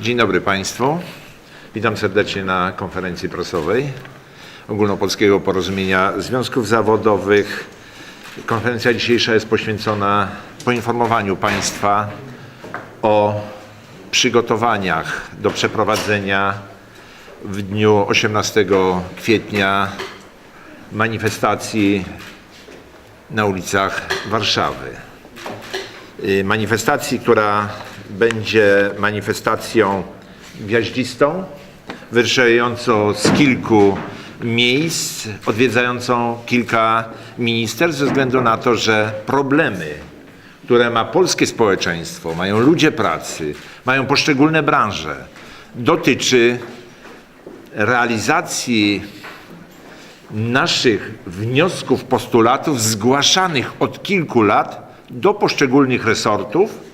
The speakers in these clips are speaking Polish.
Dzień dobry Państwu. Witam serdecznie na konferencji prasowej Ogólnopolskiego Porozumienia Związków Zawodowych. Konferencja dzisiejsza jest poświęcona poinformowaniu Państwa o przygotowaniach do przeprowadzenia w dniu 18 kwietnia manifestacji na ulicach Warszawy. Y, Manifestacji, która będzie manifestacją gwiaździstą, wyruszającą z kilku miejsc, odwiedzającą kilka ministerstw, ze względu na to, że problemy, które ma polskie społeczeństwo, mają ludzie pracy, mają poszczególne branże, dotyczy realizacji naszych wniosków, postulatów zgłaszanych od kilku lat do poszczególnych resortów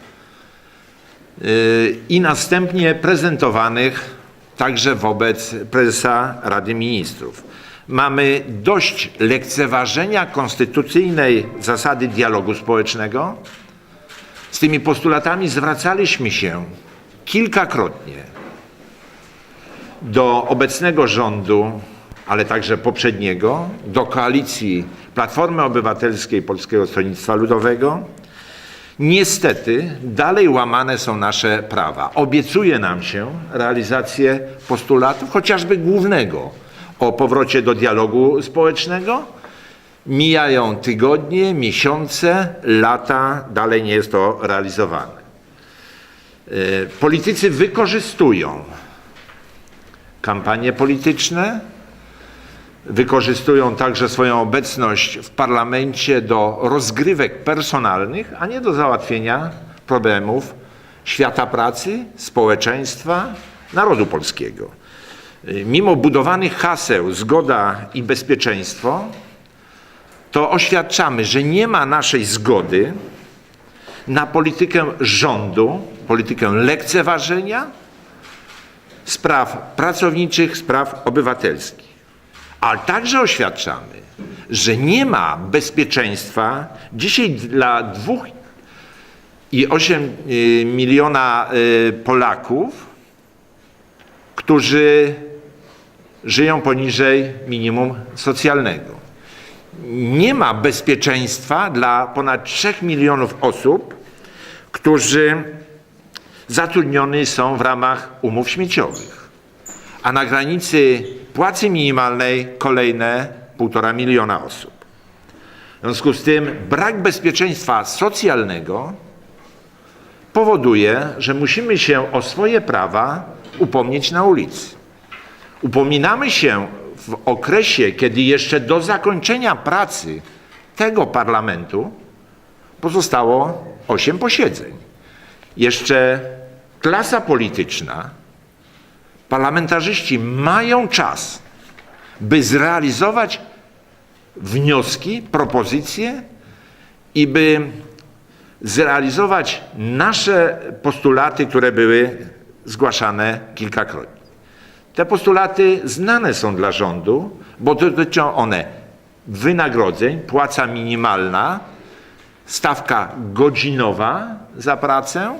i następnie prezentowanych także wobec prezesa Rady Ministrów. Mamy dość lekceważenia konstytucyjnej zasady dialogu społecznego. Z tymi postulatami zwracaliśmy się kilkakrotnie do obecnego rządu, ale także poprzedniego, do koalicji Platformy Obywatelskiej Polskiego Stronnictwa Ludowego. Niestety dalej łamane są nasze prawa. Obiecuje nam się realizację postulatów, chociażby głównego o powrocie do dialogu społecznego. Mijają tygodnie, miesiące, lata, dalej nie jest to realizowane. Y, Politycy wykorzystują kampanie polityczne, wykorzystują także swoją obecność w parlamencie do rozgrywek personalnych, a nie do załatwienia problemów świata pracy, społeczeństwa, narodu polskiego. Mimo budowanych haseł zgoda i bezpieczeństwo, to oświadczamy, że nie ma naszej zgody na politykę rządu, politykę lekceważenia spraw pracowniczych, spraw obywatelskich. Ale także oświadczamy, że nie ma bezpieczeństwa dzisiaj dla dwóch i 8 miliona y, Polaków, którzy żyją poniżej minimum socjalnego. Nie ma bezpieczeństwa dla ponad 3 milionów osób, którzy zatrudnioni są w ramach umów śmieciowych. A na granicy płacy minimalnej kolejne półtora miliona osób. W związku z tym brak bezpieczeństwa socjalnego powoduje, że musimy się o swoje prawa upomnieć na ulicy. Upominamy się w okresie, kiedy jeszcze do zakończenia pracy tego parlamentu pozostało 8 posiedzeń. Jeszcze klasa polityczna, parlamentarzyści mają czas, by zrealizować wnioski, propozycje i by zrealizować nasze postulaty, które były zgłaszane kilkakrotnie. Te postulaty znane są dla rządu, bo dotyczą one wynagrodzeń, płaca minimalna, stawka godzinowa za pracę.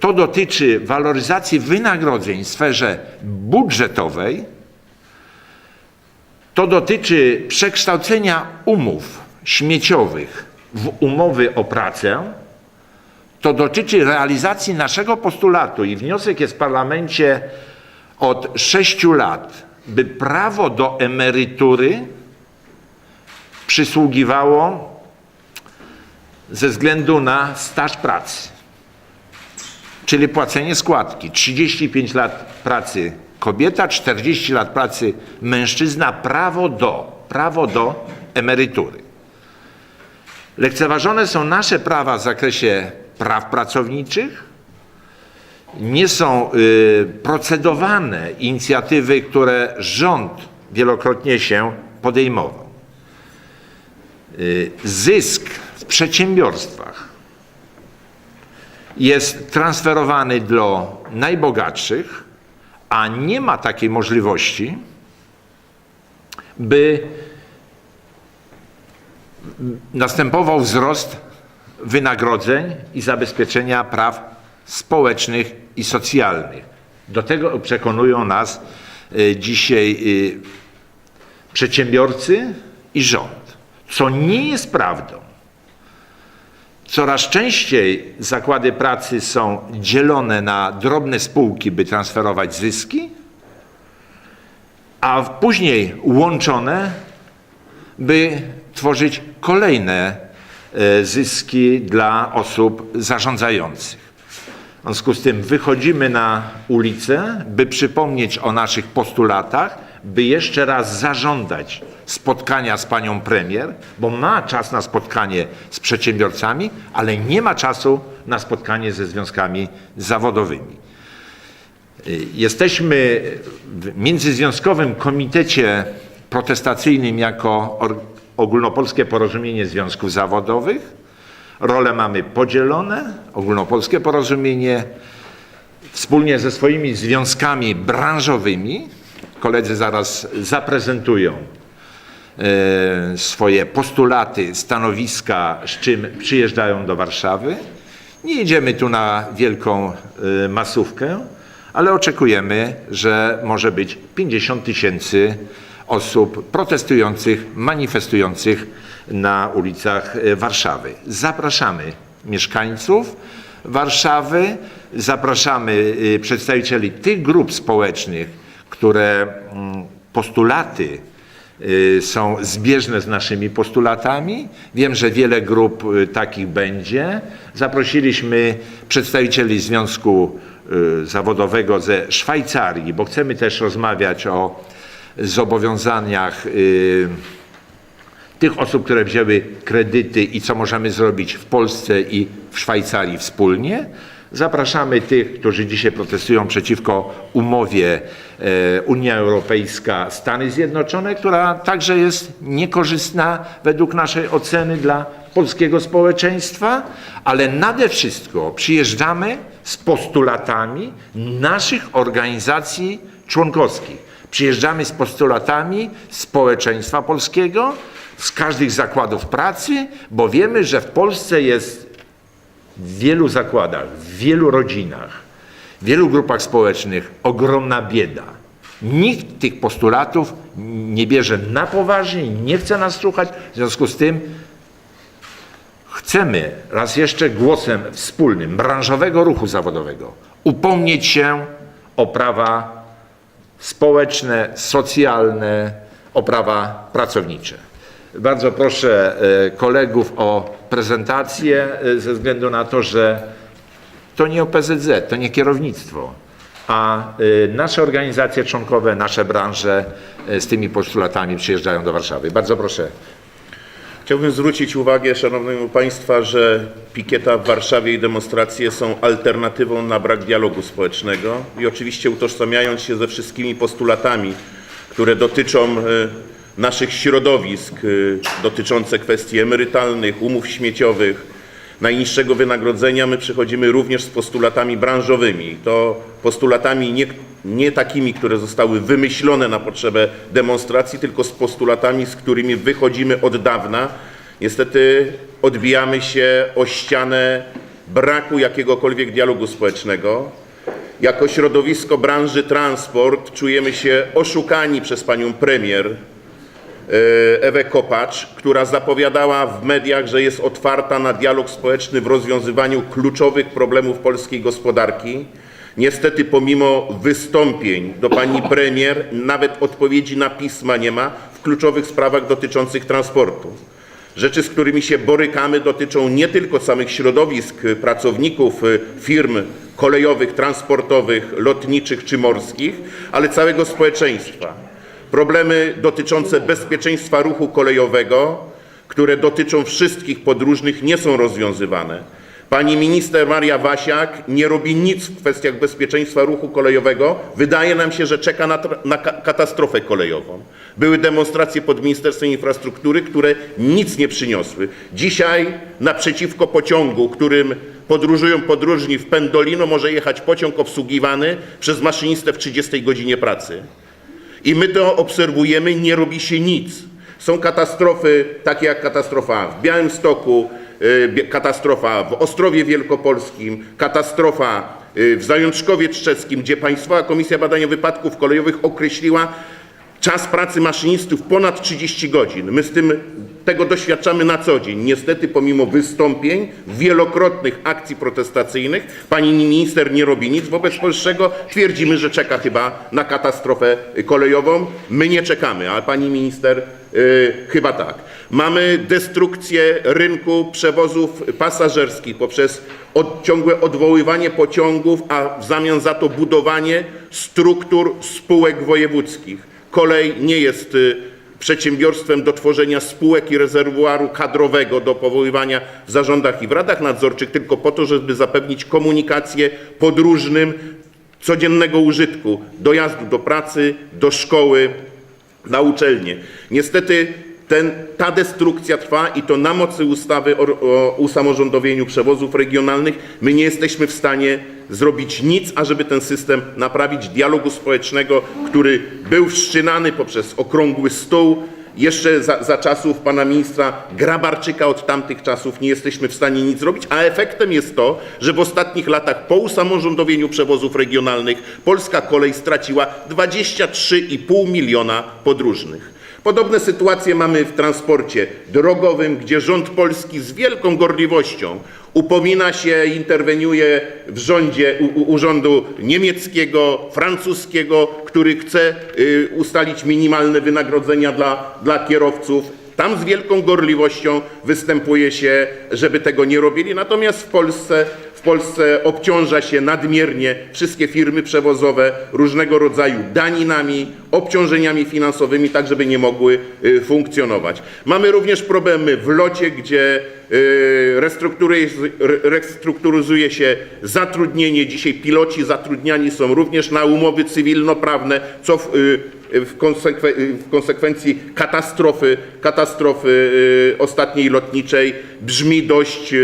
To dotyczy waloryzacji wynagrodzeń w sferze budżetowej. To dotyczy przekształcenia umów śmieciowych w umowy o pracę. To dotyczy realizacji naszego postulatu i wniosek jest w parlamencie od sześciu lat, by prawo do emerytury przysługiwało ze względu na staż pracy, czyli płacenie składki. 35 lat pracy kobieta, 40 lat pracy mężczyzna, prawo do, prawo do emerytury. Lekceważone są nasze prawa w zakresie praw pracowniczych, nie są y, procedowane inicjatywy, które rząd wielokrotnie się podejmował. Y, zysk w przedsiębiorstwach jest transferowany do najbogatszych, a nie ma takiej możliwości, by następował wzrost wynagrodzeń i zabezpieczenia praw społecznych i socjalnych. Do tego przekonują nas y, dzisiaj y, przedsiębiorcy i rząd, co nie jest prawdą. Coraz częściej zakłady pracy są dzielone na drobne spółki, by transferować zyski, a później łączone, by tworzyć kolejne e, zyski dla osób zarządzających. W związku z tym wychodzimy na ulicę, by przypomnieć o naszych postulatach, by jeszcze raz zażądać spotkania z panią premier, bo ma czas na spotkanie z przedsiębiorcami, ale nie ma czasu na spotkanie ze związkami zawodowymi. Y, Jesteśmy w Międzyzwiązkowym Komitecie Protestacyjnym jako Ogólnopolskie Porozumienie Związków Zawodowych. Role mamy podzielone. Ogólnopolskie Porozumienie wspólnie ze swoimi związkami branżowymi. Koledzy zaraz zaprezentują e, swoje postulaty, stanowiska, z czym przyjeżdżają do Warszawy. Nie jedziemy tu na wielką e, masówkę, ale oczekujemy, że może być 50 tysięcy osób protestujących, manifestujących na ulicach e, Warszawy. Zapraszamy mieszkańców Warszawy, zapraszamy przedstawicieli tych grup społecznych, które mm, postulaty y, są zbieżne z naszymi postulatami. Wiem, że wiele grup y, takich będzie. Zaprosiliśmy przedstawicieli Związku y, Zawodowego ze Szwajcarii, bo chcemy też rozmawiać o zobowiązaniach tych osób, które wzięły kredyty i co możemy zrobić w Polsce i w Szwajcarii wspólnie. Zapraszamy tych, którzy dzisiaj protestują przeciwko umowie e, Unia Europejska Stany Zjednoczone, która także jest niekorzystna według naszej oceny dla polskiego społeczeństwa, ale nade wszystko przyjeżdżamy z postulatami naszych organizacji członkowskich. Przyjeżdżamy z postulatami społeczeństwa polskiego, z każdych zakładów pracy, bo wiemy, że w Polsce jest w wielu zakładach, w wielu rodzinach, w wielu grupach społecznych ogromna bieda. Nikt tych postulatów nie bierze na poważnie, nie chce nas słuchać, w związku z tym chcemy raz jeszcze głosem wspólnym branżowego ruchu zawodowego upomnieć się o prawa społeczne, socjalne, o prawa pracownicze. Bardzo proszę e, kolegów o prezentację e, ze względu na to, że to nie OPZZ, to nie kierownictwo, a e, nasze organizacje członkowe, nasze branże z tymi postulatami przyjeżdżają do Warszawy. Bardzo proszę. Chciałbym zwrócić uwagę Szanownego Państwa, że pikieta w Warszawie i demonstracje są alternatywą na brak dialogu społecznego i oczywiście utożsamiając się ze wszystkimi postulatami, które dotyczą naszych środowisk, e, dotyczące kwestii emerytalnych, umów śmieciowych, najniższego wynagrodzenia, my przychodzimy również z postulatami branżowymi. To postulatami nie, nie takimi, które zostały wymyślone na potrzebę demonstracji, tylko z postulatami, z którymi wychodzimy od dawna. Niestety odbijamy się o ścianę braku jakiegokolwiek dialogu społecznego. Jako środowisko branży transport czujemy się oszukani przez panią premier, Ewę Kopacz, która zapowiadała w mediach, że jest otwarta na dialog społeczny w rozwiązywaniu kluczowych problemów polskiej gospodarki. Niestety pomimo wystąpień do pani premier nawet odpowiedzi na pisma nie ma w kluczowych sprawach dotyczących transportu. Rzeczy, z którymi się borykamy, dotyczą nie tylko samych środowisk pracowników y, firm kolejowych, transportowych, lotniczych czy morskich, ale całego społeczeństwa. Problemy dotyczące bezpieczeństwa ruchu kolejowego, które dotyczą wszystkich podróżnych, nie są rozwiązywane. Pani minister Maria Wasiak nie robi nic w kwestiach bezpieczeństwa ruchu kolejowego. Wydaje nam się, że czeka na, na ka- katastrofę kolejową. Były demonstracje pod Ministerstwem Infrastruktury, które nic nie przyniosły. Dzisiaj naprzeciwko pociągu, którym podróżują podróżni w Pendolino, może jechać pociąg obsługiwany przez maszynistę w 30 godzinie pracy. I my to obserwujemy, nie robi się nic. Są katastrofy, takie jak katastrofa w Białymstoku, y, katastrofa w Ostrowie Wielkopolskim, katastrofa y, w Zajączkowie Trzeckim, gdzie Państwowa Komisja Badania Wypadków Kolejowych określiła czas pracy maszynistów ponad 30 godzin. My z tym tego doświadczamy na co dzień. Niestety pomimo wystąpień, wielokrotnych akcji protestacyjnych, pani minister nie robi nic wobec powyższego. Twierdzimy, że czeka chyba na katastrofę kolejową. My nie czekamy, a pani minister y, chyba tak. Mamy destrukcję rynku przewozów pasażerskich poprzez od, ciągłe odwoływanie pociągów, a w zamian za to budowanie struktur spółek wojewódzkich. Kolej nie jest y, przedsiębiorstwem do tworzenia spółek i rezerwuaru kadrowego do powoływania w zarządach i w radach nadzorczych, tylko po to, żeby zapewnić komunikację podróżnym codziennego użytku, dojazdu do pracy, do szkoły, na uczelnię. Niestety ten, ta destrukcja trwa i to na mocy ustawy o, o usamorządowieniu przewozów regionalnych my nie jesteśmy w stanie zrobić nic, ażeby ten system naprawić dialogu społecznego, który był wszczynany poprzez okrągły stół. Jeszcze za, za czasów pana ministra Grabarczyka od tamtych czasów nie jesteśmy w stanie nic zrobić, a efektem jest to, że w ostatnich latach po usamorządowieniu przewozów regionalnych polska kolej straciła 23,5 miliona podróżnych. Podobne sytuacje mamy w transporcie drogowym, gdzie rząd polski z wielką gorliwością upomina się, interweniuje w rządzie u, urzędu niemieckiego, francuskiego, który chce y, ustalić minimalne wynagrodzenia dla, dla kierowców. Tam z wielką gorliwością występuje się, żeby tego nie robili. Natomiast w Polsce, w Polsce obciąża się nadmiernie wszystkie firmy przewozowe różnego rodzaju daninami, obciążeniami finansowymi, tak żeby nie mogły y, funkcjonować. Mamy również problemy w locie, gdzie y, restrukturyz- re- restrukturyzuje się zatrudnienie. Dzisiaj piloci zatrudniani są również na umowy cywilnoprawne, co w, y, w, konsekwe, w konsekwencji katastrofy, katastrofy ostatniej lotniczej brzmi dość,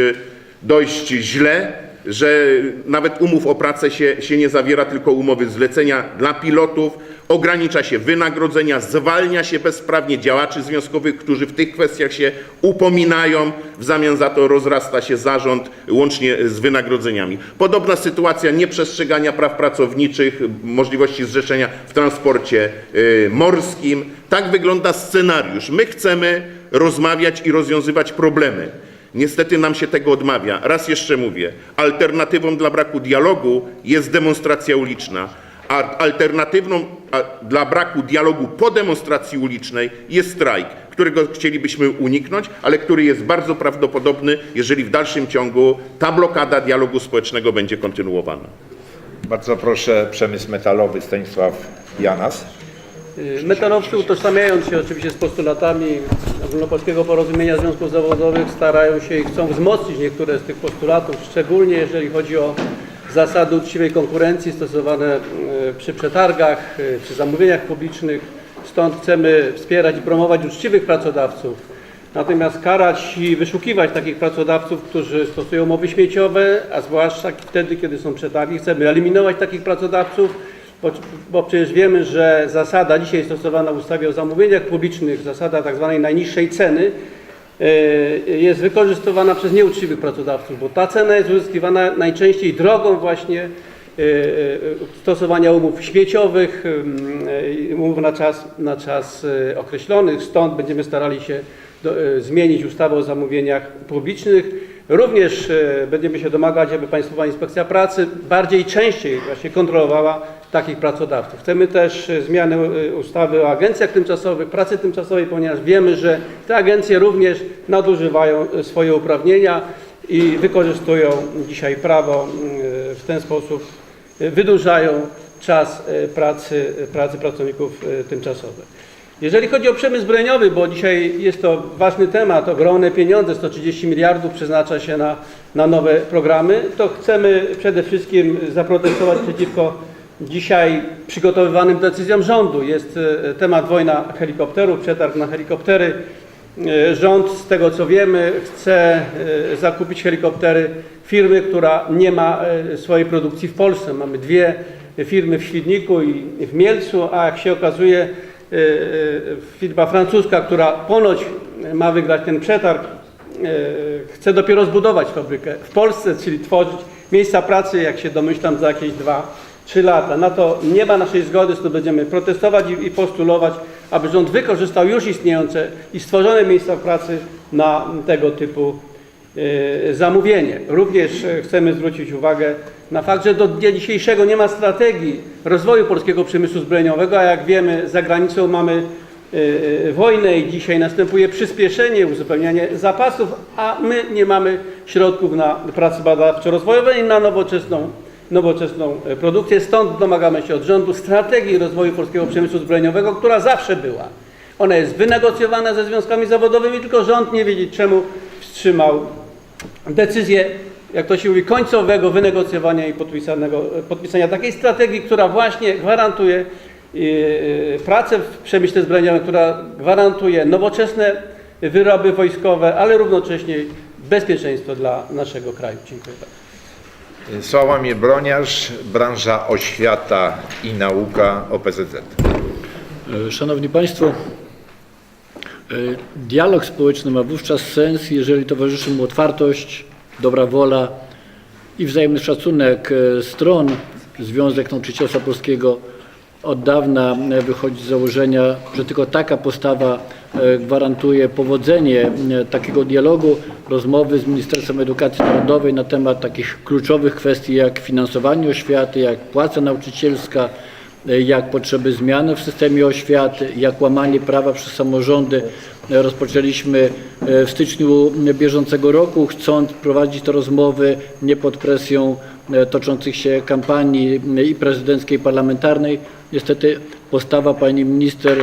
dość źle, że nawet umów o pracę się, się nie zawiera, tylko umowy zlecenia dla pilotów. Ogranicza się wynagrodzenia, zwalnia się bezprawnie działaczy związkowych, którzy w tych kwestiach się upominają. W zamian za to rozrasta się zarząd łącznie z wynagrodzeniami. Podobna sytuacja nieprzestrzegania praw pracowniczych, możliwości zrzeszenia w transporcie y, morskim. Tak wygląda scenariusz. My chcemy rozmawiać i rozwiązywać problemy. Niestety nam się tego odmawia. Raz jeszcze mówię, alternatywą dla braku dialogu jest demonstracja uliczna, a alternatywną dla braku dialogu po demonstracji ulicznej jest strajk, którego chcielibyśmy uniknąć, ale który jest bardzo prawdopodobny, jeżeli w dalszym ciągu ta blokada dialogu społecznego będzie kontynuowana. Bardzo proszę, przemysł metalowy Stanisław Janas. Y, Metalowcy utożsamiając się oczywiście z postulatami Ogólnopolskiego Porozumienia Związków Zawodowych starają się i chcą wzmocnić niektóre z tych postulatów, szczególnie jeżeli chodzi o zasady uczciwej konkurencji stosowane y, przy przetargach, y, przy zamówieniach publicznych. Stąd chcemy wspierać i promować uczciwych pracodawców, natomiast karać i wyszukiwać takich pracodawców, którzy stosują umowy śmieciowe, a zwłaszcza wtedy, kiedy są przetargi. Chcemy eliminować takich pracodawców, bo, bo przecież wiemy, że zasada dzisiaj stosowana w ustawie o zamówieniach publicznych, zasada tak zwanej najniższej ceny, e, jest wykorzystywana przez nieuczciwych pracodawców, bo ta cena jest uzyskiwana najczęściej drogą właśnie e, e, stosowania umów śmieciowych, umów na czas, na czas e, określony. Stąd będziemy starali się do, zmienić ustawę o zamówieniach publicznych. Również będziemy się domagać, aby Państwowa Inspekcja Pracy bardziej częściej właśnie kontrolowała takich pracodawców. Chcemy też e, zmiany e, ustawy o agencjach tymczasowych, pracy tymczasowej, ponieważ wiemy, że te agencje również nadużywają e, swoje uprawnienia i wykorzystują dzisiaj prawo w ten sposób, wydłużają czas pracy, pracy pracowników tymczasowych. Jeżeli chodzi o przemysł zbrojeniowy, bo dzisiaj jest to ważny temat, ogromne pieniądze, 130 miliardów przeznacza się na, na nowe programy, to chcemy przede wszystkim zaprotestować przeciwko dzisiaj przygotowywanym decyzjom rządu. Jest e, temat wojna helikopterów, przetarg na helikoptery. E, Rząd, z tego co wiemy, chce e, zakupić helikoptery firmy, która nie ma swojej produkcji w Polsce. Mamy dwie firmy w Świdniku i w Mielcu, a jak się okazuje, firma francuska, która ponoć ma wygrać ten przetarg, chce dopiero zbudować fabrykę w Polsce, czyli tworzyć miejsca pracy, jak się domyślam, za jakieś dwa, trzy lata. Na to nie ma naszej zgody, to będziemy protestować i, i postulować, aby rząd wykorzystał już istniejące i stworzone miejsca pracy na tego typu e, zamówienie. Również e, chcemy zwrócić uwagę na fakt, że do dnia dzisiejszego nie ma strategii rozwoju polskiego przemysłu zbrojeniowego, a jak wiemy za granicą mamy e, wojnę i dzisiaj następuje przyspieszenie, uzupełnianie zapasów, a my nie mamy środków na prace badawczo-rozwojowe i na nowoczesną, nowoczesną e, produkcję. Stąd domagamy się od rządu strategii rozwoju polskiego przemysłu zbrojeniowego, która zawsze była. Ona jest wynegocjowana ze związkami zawodowymi, tylko rząd nie wiedzieć czemu wstrzymał decyzję, jak to się mówi, końcowego wynegocjowania i podpisanego, podpisania takiej strategii, która właśnie gwarantuje yy, pracę w przemyśle zbrojeniowym, która gwarantuje nowoczesne wyroby wojskowe, ale równocześnie bezpieczeństwo dla naszego kraju. Dziękuję bardzo. Sławomir Broniarz, branża oświata i nauka OPZZ. E, Szanowni Państwo, e, dialog społeczny ma wówczas sens, jeżeli towarzyszy mu otwartość, dobra wola i wzajemny szacunek e, stron. Związek Nauczycielstwa Polskiego od dawna e, wychodzi z założenia, że tylko taka postawa e, gwarantuje powodzenie e, takiego dialogu, rozmowy z Ministerstwem Edukacji Narodowej na temat takich kluczowych kwestii jak finansowanie oświaty, jak płaca nauczycielska, jak potrzeby zmiany w systemie oświaty, jak łamanie prawa przez samorządy. Rozpoczęliśmy w styczniu bieżącego roku, chcąc prowadzić te rozmowy nie pod presją toczących się kampanii e, i prezydenckiej, i parlamentarnej. Niestety postawa pani minister,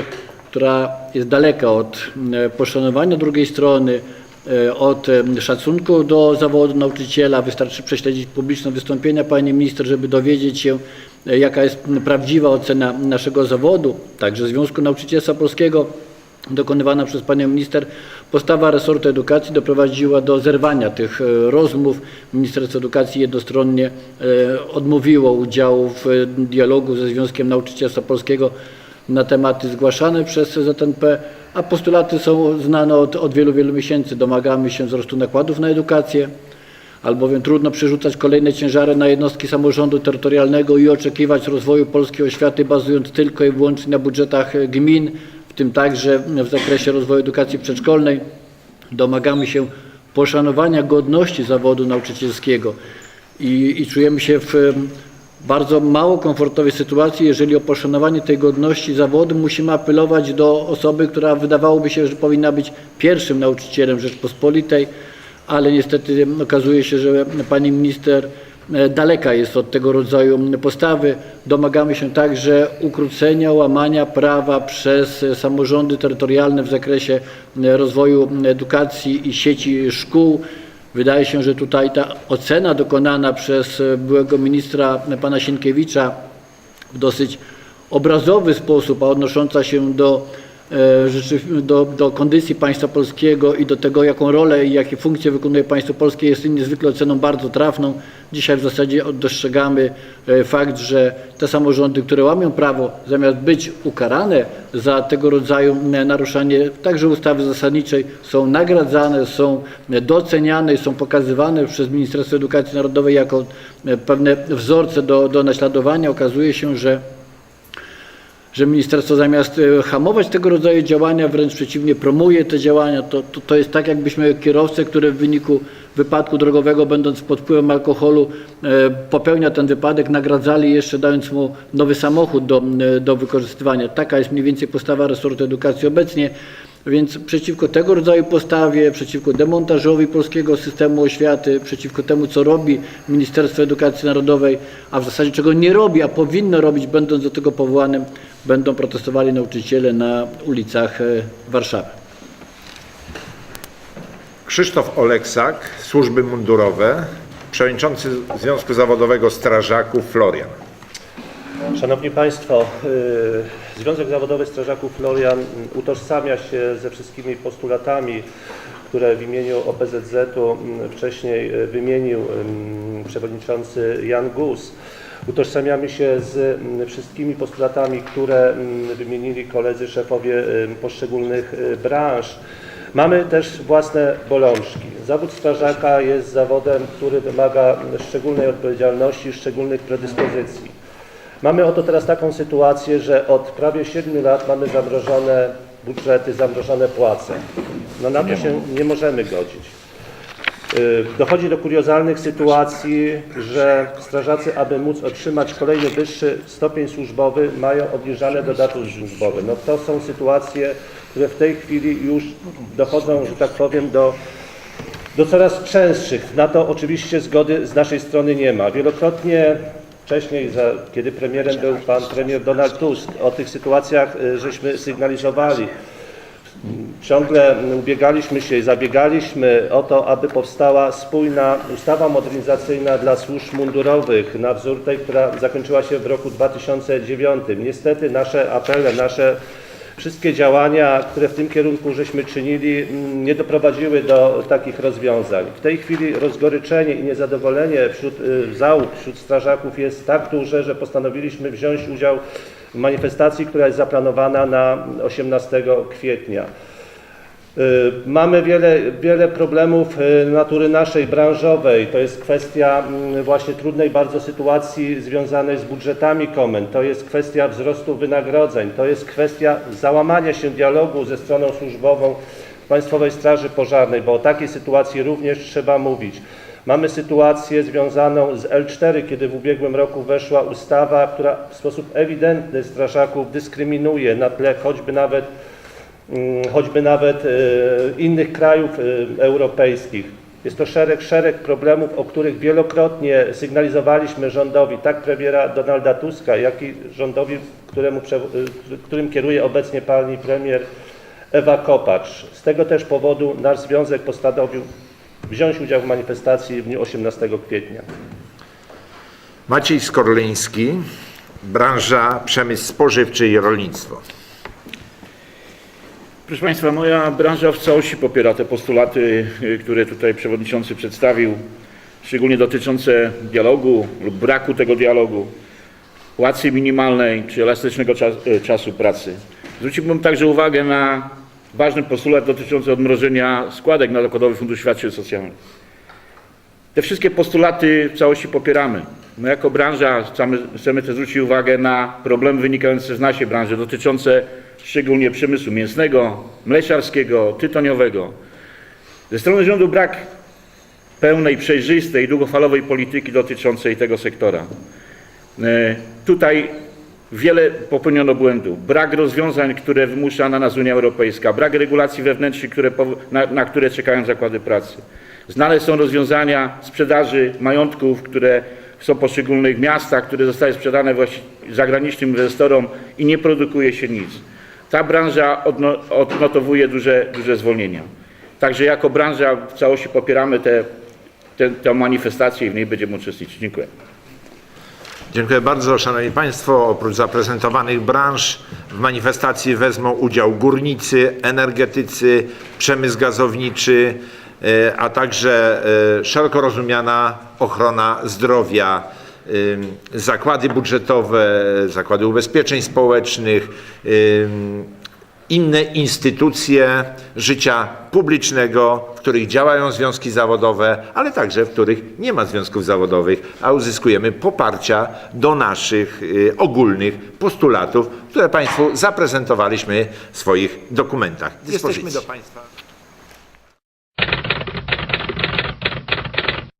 która jest daleka od e, poszanowania drugiej strony, e, od e, szacunku do zawodu nauczyciela. Wystarczy prześledzić publiczne wystąpienia pani minister, żeby dowiedzieć się, e, jaka jest prawdziwa ocena naszego zawodu, także Związku Nauczycielstwa Polskiego dokonywana przez panią minister. Postawa resortu edukacji doprowadziła do zerwania tych e, rozmów. Ministerstwo Edukacji jednostronnie e, odmówiło udziału w e, dialogu ze Związkiem Nauczycielstwa Polskiego na tematy zgłaszane przez ZNP, a postulaty są znane od, od wielu, wielu miesięcy. Domagamy się wzrostu nakładów na edukację, albowiem trudno przerzucać kolejne ciężary na jednostki samorządu terytorialnego i oczekiwać rozwoju polskiej oświaty bazując tylko i wyłącznie na budżetach gmin, w tym także w zakresie rozwoju edukacji przedszkolnej. Domagamy się poszanowania godności zawodu nauczycielskiego i, i czujemy się w bardzo mało komfortowej sytuacji, jeżeli o poszanowanie tej godności zawodu musimy apelować do osoby, która wydawałoby się, że powinna być pierwszym nauczycielem Rzeczpospolitej, ale niestety okazuje się, że pani minister daleka jest od tego rodzaju postawy. Domagamy się także ukrócenia łamania prawa przez e, samorządy terytorialne w zakresie e, rozwoju edukacji i sieci szkół. Wydaje się, że tutaj ta ocena dokonana przez e, byłego ministra e, pana Sienkiewicza w dosyć obrazowy sposób, a odnosząca się do, e, do, do kondycji państwa polskiego i do tego, jaką rolę i jakie funkcje wykonuje państwo polskie, jest niezwykle oceną bardzo trafną. Dzisiaj w zasadzie dostrzegamy e, fakt, że te samorządy, które łamią prawo, zamiast być ukarane za tego rodzaju e, naruszanie także ustawy zasadniczej, są nagradzane, są e, doceniane są pokazywane przez Ministerstwo Edukacji Narodowej jako e, pewne wzorce do, do naśladowania. Okazuje się, że że ministerstwo zamiast e, hamować tego rodzaju działania, wręcz przeciwnie, promuje te działania. To, to, to jest tak, jakbyśmy kierowcę, który w wyniku wypadku drogowego, będąc pod wpływem alkoholu, e, popełnia ten wypadek, nagradzali jeszcze dając mu nowy samochód do, e, do wykorzystywania. Taka jest mniej więcej postawa resortu edukacji obecnie. Więc przeciwko tego rodzaju postawie, przeciwko demontażowi polskiego systemu oświaty, przeciwko temu, co robi Ministerstwo Edukacji Narodowej, a w zasadzie czego nie robi, a powinno robić, będąc do tego powołanym, będą protestowali nauczyciele na ulicach e, Warszawy. Krzysztof Oleksak, służby mundurowe, przewodniczący Związku Zawodowego Strażaków Florian. Szanowni Państwo, y, Związek Zawodowy Strażaków Florian utożsamia się ze wszystkimi postulatami, które w imieniu OPZZ-u wcześniej y, wymienił przewodniczący Jan Gus. Utożsamiamy się z mm, wszystkimi postulatami, które mm, wymienili koledzy szefowie poszczególnych y, branż. Mamy też własne bolączki. Zawód strażaka jest zawodem, który wymaga szczególnej odpowiedzialności, szczególnych predyspozycji. Mamy oto teraz taką sytuację, że od prawie 7 lat mamy zamrożone budżety, zamrożone płace. No na to się nie możemy godzić. Y, Dochodzi do kuriozalnych sytuacji, że strażacy, aby móc otrzymać kolejny wyższy stopień służbowy, mają obniżane dodatki służbowe. No to są sytuacje, które w tej chwili już dochodzą, że tak powiem, do, do coraz częstszych. Na to oczywiście zgody z naszej strony nie ma. Wielokrotnie wcześniej, kiedy premierem był pan premier Donald Tusk, o tych sytuacjach y, żeśmy sygnalizowali. Ciągle ubiegaliśmy się i zabiegaliśmy o to, aby powstała spójna ustawa modernizacyjna dla służb mundurowych na wzór tej, która zakończyła się w roku 2009. Niestety nasze apele, nasze wszystkie działania, które w tym kierunku żeśmy czynili, mm, nie doprowadziły do takich rozwiązań. W tej chwili rozgoryczenie i niezadowolenie wśród y, załóg, wśród strażaków jest tak duże, że postanowiliśmy wziąć udział w manifestacji, która jest zaplanowana na 18 kwietnia. Y, Mamy wiele, wiele problemów y, natury naszej, branżowej. To jest kwestia mm, właśnie trudnej bardzo sytuacji związanej z budżetami komend. To jest kwestia wzrostu wynagrodzeń. To jest kwestia załamania się dialogu ze stroną służbową Państwowej Straży Pożarnej, bo o takiej sytuacji również trzeba mówić. Mamy sytuację związaną z L4, kiedy w ubiegłym roku weszła ustawa, która w sposób ewidentny strażaków dyskryminuje na tle choćby nawet choćby nawet e, innych krajów e, europejskich. Jest to szereg, szereg problemów, o których wielokrotnie sygnalizowaliśmy rządowi, tak premiera Donalda Tuska, jak i rządowi, któremu, e, którym kieruje obecnie pani premier Ewa Kopacz. Z tego też powodu nasz związek postanowił wziąć udział w manifestacji w dniu 18 kwietnia. Maciej Skorleński, branża przemysł spożywczy i rolnictwo. Proszę Państwa, moja branża w całości popiera te postulaty, y, które tutaj przewodniczący przedstawił, szczególnie dotyczące dialogu lub braku tego dialogu, płacy minimalnej czy elastycznego czas, y, czasu pracy. Zwróciłbym także uwagę na ważny postulat dotyczący odmrożenia składek na Zakładowy Fundusz Świadczeń Socjalnych. Te wszystkie postulaty w całości popieramy. My jako branża chcemy, chcemy też zwrócić uwagę na problemy wynikające z naszej branży, dotyczące szczególnie przemysłu mięsnego, mleczarskiego, tytoniowego. Ze strony rządu brak pełnej, przejrzystej, długofalowej polityki dotyczącej tego sektora. E, Tutaj wiele popełniono błędów. Brak rozwiązań, które wymusza na nas Unia Europejska, brak regulacji wewnętrznych, które, na, na które czekają zakłady pracy. Znane są rozwiązania sprzedaży majątków, które są w poszczególnych miastach, które zostały sprzedane zagranicznym inwestorom i nie produkuje się nic. Ta branża odno, odnotowuje duże, duże zwolnienia. Także jako branża w całości popieramy tę te, tę manifestację i w niej będziemy uczestniczyć. Dziękuję. Dziękuję bardzo. Szanowni Państwo, oprócz zaprezentowanych branż w manifestacji wezmą udział górnicy, energetycy, przemysł gazowniczy, e, a także e, szeroko rozumiana ochrona zdrowia, zakłady budżetowe, zakłady ubezpieczeń społecznych, inne instytucje życia publicznego, w których działają związki zawodowe, ale także w których nie ma związków zawodowych, a uzyskujemy poparcia do naszych y, ogólnych postulatów, które Państwu zaprezentowaliśmy w swoich dokumentach. Jesteśmy do Państwa.